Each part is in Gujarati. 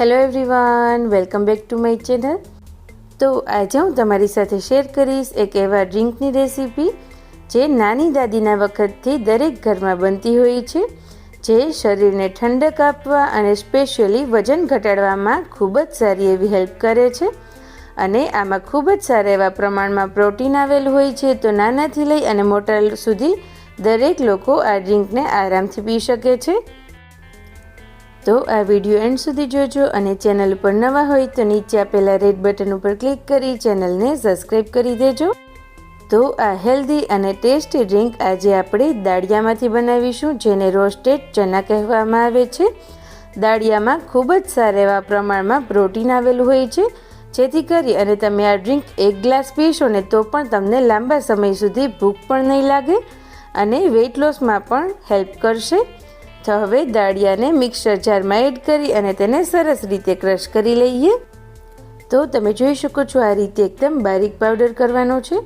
Hello everyone welcome back to my channel તો આજે હું તમારી સાથે શેર કરીશ એક એવા ડ્રિંકની રેસીપી જે નાની દાદીના વખતથી દરેક ઘરમાં બનતી હોય છે, જે શરીરને ઠંડક આપવા અને સ્પેશિયલી વજન ઘટાડવામાં ખૂબ જ સારી એવી હેલ્પ કરે છે. અને આમાં ખૂબ જ સારા એવા પ્રમાણમાં પ્રોટીન આવેલું હોય છે, તો નાનાથી લઈ અને મોટા સુધી દરેક લોકો આ ડ્રિંકને આરામથી પી શકે છે. તો આ વીડિયો એન્ડ સુધી જોજો અને ચેનલ ઉપર નવા હોય તો નીચે આપેલા રેડ બટન ઉપર ક્લિક કરી ચેનલને સબસ્ક્રાઈબ કરી દેજો. તો આ હેલ્ધી અને ટેસ્ટી ડ્રિંક આજે આપણે દાળિયામાંથી બનાવીશું, જેને રોસ્ટેડ ચના કહેવામાં આવે છે. દાળિયામાં ખૂબ જ સારા એવા પ્રમાણમાં પ્રોટીન આવેલું હોય છે. જેથી કરી અને તમે આ ડ્રિંક એક ગ્લાસ પીશો ને તો પણ તમને લાંબા સમય સુધી ભૂખ પણ નહીં લાગે અને વેઇટ લોસમાં પણ હેલ્પ કરશે. હવે દાળિયાને મિક્સર જારમાં એડ કરી અને તેને સરસ રીતે ક્રશ કરી લઈએ. તો તમે જોઈ શકો છો આ રીતે એકદમ બારીક પાવડર કરવાનો છે.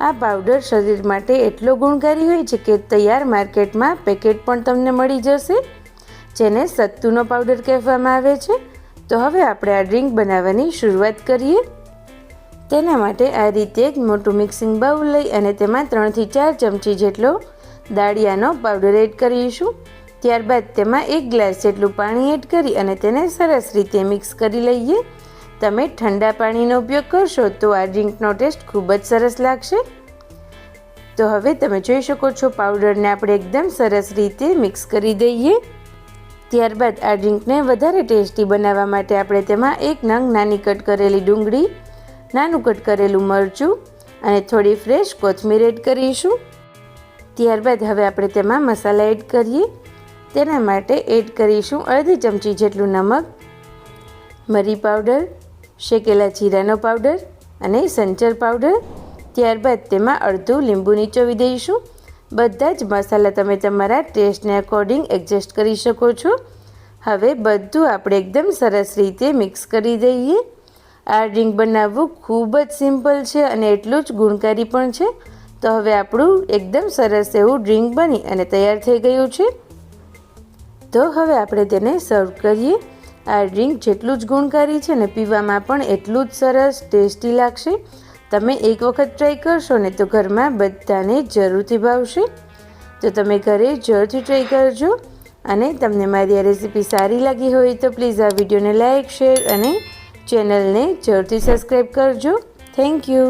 આ પાવડર શરીર માટે એટલો ગુણકારી હોય છે કે તૈયાર માર્કેટમાં પેકેટ પણ તમને મળી જશે, જેને સત્તુનો પાવડર કહેવામાં આવે છે. તો હવે આપણે આ ડ્રિંક બનાવવાની શરૂઆત કરીએ. તેના માટે આ રીતે એક મોટું મિક્સિંગ બાઉલ લઈ અને તેમાં ત્રણથી ચાર ચમચી જેટલો દાળિયાનો પાવડર એડ કરીશું. ત્યારબાદ તેમાં એક ગ્લાસ જેટલું પાણી એડ કરી અને તેને સરસ રીતે મિક્સ કરી લઈએ. તમે ઠંડા પાણીનો ઉપયોગ કરશો તો આ ડ્રિંકનો ટેસ્ટ ખૂબ જ સરસ લાગશે. તો હવે તમે જોઈ શકો છો પાવડરને આપણે એકદમ સરસ રીતે મિક્સ કરી દઈએ. ત્યારબાદ આ ડ્રિંકને વધારે ટેસ્ટી બનાવવા માટે આપણે તેમાં એક નંગ નાની કટ કરેલી ડુંગળી, નાનું કટ કરેલું મરચું અને થોડી ફ્રેશ કોથમીર એડ કરીશું. ત્યારબાદ હવે આપણે તેમાં મસાલા એડ કરીએ. તેના માટે એડ કરીશું અડધી ચમચી જેટલું નમક, મરી પાવડર, શેકેલા જીરાનો પાવડર અને સંચર પાવડર. ત્યારબાદ તેમાં અડધું લીંબુ નીચોવી દઈશું. બધા જ મસાલા તમે તમારા ટેસ્ટને અકોર્ડિંગ એડજસ્ટ કરી શકો છો. હવે બધું આપણે એકદમ સરસ રીતે મિક્સ કરી દઈએ. આ ડ્રિંક બનાવવું ખૂબ જ સિમ્પલ છે અને એટલું જ ગુણકારી પણ છે. તો હવે આપણું એકદમ સરસ એવું ડ્રિંક બની અને તૈયાર થઈ ગયું છે. તો હવે આપણે તેને સર્વ કરીએ. આ ડ્રિંક જેટલું જ ગુણકારી છે ને પીવામાં પણ એટલું જ સરસ ટેસ્ટી લાગશે. તમે એક વખત ટ્રાય કરશો ને તો ઘરમાં બધાને જરૂરથી ભાવશે. તો તમે ઘરે જરૂરથી ટ્રાય કરજો. અને તમને મારી આ રેસીપી સારી લાગી હોય તો પ્લીઝ આ વિડીયોને લાઇક શેર અને ચેનલને જરૂરથી સબસ્ક્રાઈબ કરજો. Thank you